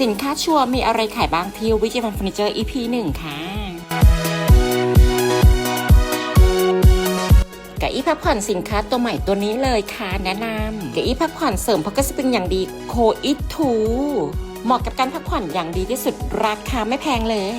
สินค้าชัวร์มีอะไรขายบ้างที่วิจิตรเฟอร์นิเจอร์ EP หนึ่งค่ะเกะอี้พักผ่อนสินค้าตัวใหม่ตัวนี้เลยค่ะแนะนำเกะอี้พักผ่อนเสริมพักกระสปริงอย่างดีโคอิทูเหมาะกับการพักผ่อนอย่างดีที่สุดราคาไม่แพงเลย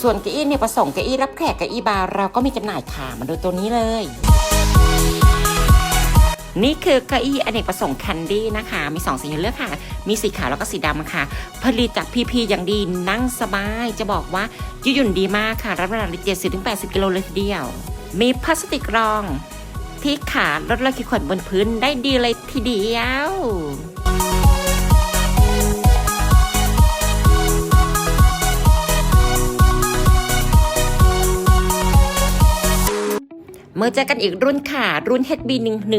ส่วนเก้าอี้เนี่ยประสงค์เก้าอี้รับแขกเก้าอี้บาร์เราก็มีจำหน่ายค่ะมาดูตัวนี้เลย นี่คือเก้าอี้อเนกประสงค์แคนดี้นะคะ มี2สีให้เลือกค่ะ มีสีขาวแล้วก็สีดำค่ะ ผลิตจากพีพีอย่างดีนั่งสบาย จะบอกว่ายืดหยุ่นดีมากค่ะ รับน้ำหนักได้70ถึง80กิโลเลยทีเดียว มีพลาสติกรองที่ขาลดรอยขีดข่วนบนพื้นได้ดีเลยทีเดียว เมื่อเจอกันอีกรุ่นค่ะ รุ่น HB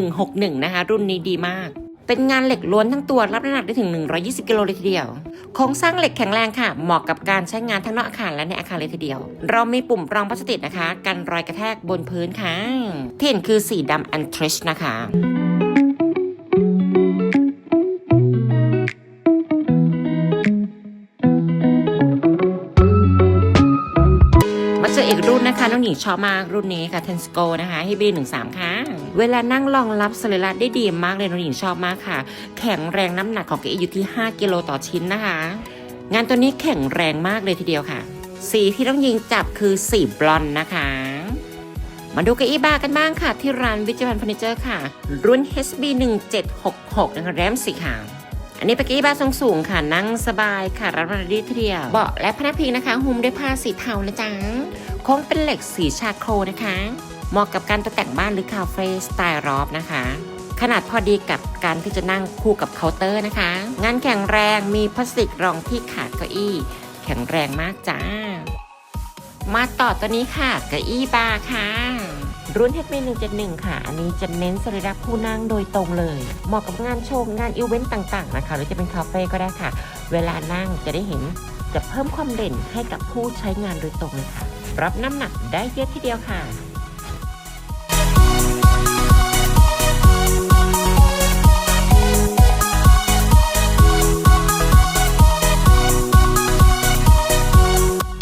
1161นะคะ รุ่นนี้ดีมาก เป็นงานเหล็กล้วนทั้งตัวรับน้ำหนักได้ถึง 120 กิโลเลยทีเดียว โครงสร้างเหล็กแข็งแรงค่ะ เหมาะกับการใช้งานทั้งนอกอาคารและในอาคารเลยทีเดียว เรามีปุ่มรองพลาสติกนะคะ กันรอยกระแทกบนพื้นค่ะที่เห็นคือสีดำอันทริชนะคะ มาเจออีกรุ่นนะคะน้องหญิงชอบมากรุ่นนี้ค่ะ Tensco นะคะ HB 1 3ค่ะเวลานั่งรองรับสรีระได้ดีมากเลยน้องหญิงชอบมากค่ะ แข็งแรงน้ำหนักของเก้าอี้อยู่ที่ 5 กิโลต่อชิ้นนะคะ งานตัวนี้แข็งแรงมากเลยทีเดียวค่ะ สีที่ต้องยิงจับคือสีบลอนด์นะคะมาดูเก้าอี้บาร์กันบ้างค่ะ ที่ร้านวิจารณ์เฟอร์นิเจอร์ค่ะ รุ่น HB 1766นะคะแรมสีขาว อันนี้เป็นเก้าอี้บาร์ทรงสูงค่ะนั่งสบายค่ะรับระดีทีเดียวเบาะและพนักพิงนะคะหุ้มด้วยผ้าสีเทานะจ๊ะโค้งเป็นเหล็กสีชาโครนะคะ เหมาะกับการตกแต่งบ้านหรือคาเฟ่สไตล์รอบนะคะ ขนาดพอดีกับการที่จะนั่งคู่กับเคาน์เตอร์นะคะ งานแข็งแรงมีพลาสติกรองที่ขาเก้าอี้ แข็งแรงมากจ้ามาต่อตัวนี้ค่ะเก้าอี้บาร์ค่ะ รุ่น HB 171 ค่ะ อันนี้จะเน้นสรีระผู้นั่งโดยตรงเลย เหมาะกับงานโชว์งานอีเวนต์ต่างๆนะคะ หรือจะเป็นคาเฟ่ก็ได้ค่ะ เวลานั่งจะได้เห็นจะเพิ่มความเด่นให้กับผู้ใช้งานโดยตรงเลยค่ะ รับน้ำหนักได้เยอะทีเดียวค่ะ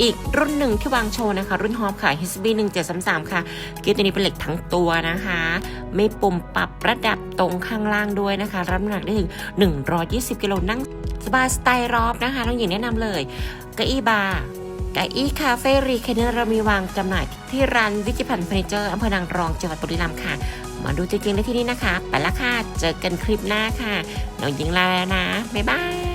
อีกรุ่นหนึ่งที่วางโชว์นะคะ รุ่นฮอปค่ะ HB 1733 ค่ะเกียร์ตัวนี้เป็นเหล็กทั้งตัวนะคะ ไม่ปุ่มปรับระดับตรงข้างล่างด้วยนะคะ รับน้ำหนักได้ถึง 120 กิโลนั่งสบายสไตล์รอบนะคะน้องหญิงแนะนำเลยเก้าอี้บาร์เก้าอี้คาเฟ่รีเคเนอร์เรามีวางจำหน่ายที่ร้านวิจิพันธ์เฟอร์นิเจอร์อำเภอนางรองจังหวัดบุรีรัมย์ค่ะ มาดูจริงๆได้ที่นี่นะคะ ไปละค่ะ เจอกันคลิปหน้าค่ะน้องหญิงลาแล้วนะ บ๊ายบาย